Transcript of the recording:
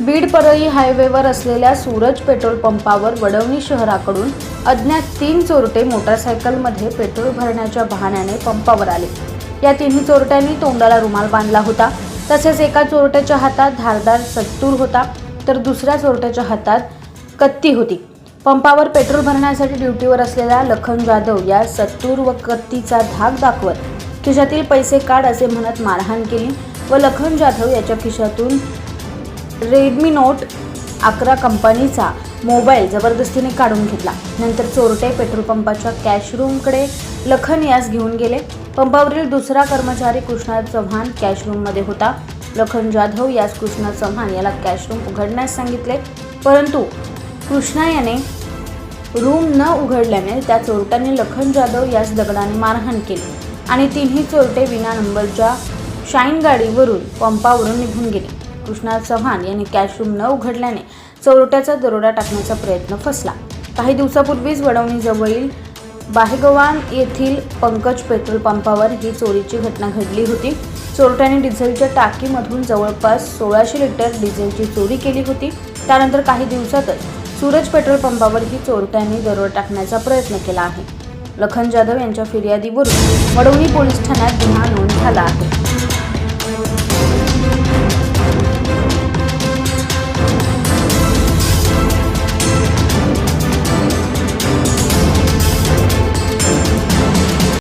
बीड परळी हायवेवर असलेल्या सूरज पेट्रोल पंपावर वडवणी शहराकडून अज्ञात तीन चोरटे मोटारसायकलमध्ये पेट्रोल भरण्याच्या बहाण्याने पंपावर आले. या तिन्ही चोरट्यांनी तोंडाला रुमाल बांधला होता. तसेच एका चोरट्याच्या हातात धारदार सत्तूर होता तर दुसऱ्या चोरट्याच्या हातात कत्ती होती. पंपावर पेट्रोल भरण्यासाठी ड्युटीवर असलेल्या लखन जाधव या सत्तूर व कत्तीचा धाक दाखवत खिशातील पैसे काढ असे म्हणत मारहाण केली व लखन जाधव याच्या खिशातून रेडमी नोट अकरा कंपनीचा मोबाईल जबरदस्तीने काढून घेतला. नंतर चोरटे पेट्रोल पंपाच्या कॅश रूमकडे लखन यास घेऊन गेले. पंपावरील दुसरा कर्मचारी कृष्णा चव्हाण कॅश रूममध्ये होता. लखन जाधव यास कृष्णा चव्हाण याला कॅश रूम उघडण्यास सांगितले. परंतु कृष्णा याने रूम न उघडल्याने त्या चोरट्याने लखन जाधव यास दगडाने मारहाण केली. आणि तिन्ही चोरटे विना नंबरच्या शाईन गाडीवरून पंपावरून निघून गेले. कृष्णा चव्हाण यांनी कॅशरूम न उघडल्याने चोरट्याचा दरोडा टाकण्याचा प्रयत्न फसला. काही दिवसापूर्वीच वडवणीजवळील बाहेगवान येथील पंकज पेट्रोल पंपावर ही चोरीची घटना घडली होती. चोरट्याने डिझेलच्या टाकीमधून जवळपास सोळाशे लिटर डिझेलची चोरी केली होती. त्यानंतर काही दिवसातच सूरज पेट्रोल पंपावर ही चोरट्यांनी दरोडा टाकण्याचा प्रयत्न केला आहे. लखन जाधव यांच्या फिर्यादीवरून वडवणी पोलीस ठाण्यात गुन्हा नोंद झाला आहे.